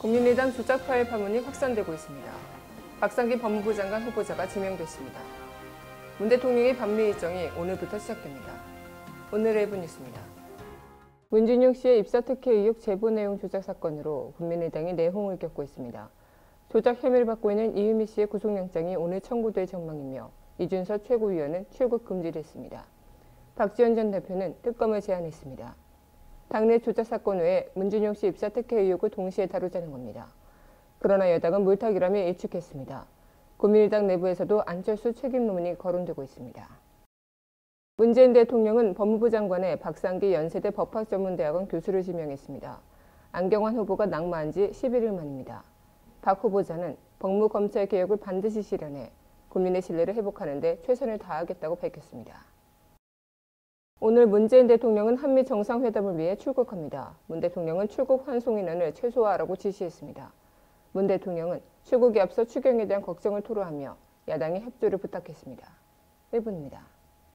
국민의당 조작 파일 파문이 확산되고 있습니다. 박상기 법무부 장관 후보자가 지명됐습니다. 문 대통령의 반미 일정이 오늘부터 시작됩니다. 오늘의 부 뉴스입니다. 문준용 씨의 입사 특혜 의혹 제보 내용 조작 사건으로 국민의당이 내홍을 겪고 있습니다. 조작 혐의를 받고 있는 이유미 씨의 구속영장이 오늘 청구될 전망이며 이준서 최고위원은 출국 금지를 했습니다. 박지원 전 대표는 특검을 제안했습니다. 당내 조작 사건 외에 문준용 씨 입사 특혜 의혹을 동시에 다루자는 겁니다. 그러나 여당은 물타기라며 일축했습니다. 국민의당 내부에서도 안철수 책임 논문이 거론되고 있습니다. 문재인 대통령은 법무부 장관에 박상기 연세대 법학전문대학원 교수를 지명했습니다. 안경환 후보가 낙마한 지 11일 만입니다. 박 후보자는 법무검찰 개혁을 반드시 실현해 국민의 신뢰를 회복하는 데 최선을 다하겠다고 밝혔습니다. 오늘 문재인 대통령은 한미 정상회담을 위해 출국합니다. 문 대통령은 출국 환송 인원을 최소화하라고 지시했습니다. 문 대통령은 출국에 앞서 추경에 대한 걱정을 토로하며 야당의 협조를 부탁했습니다. 1분입니다.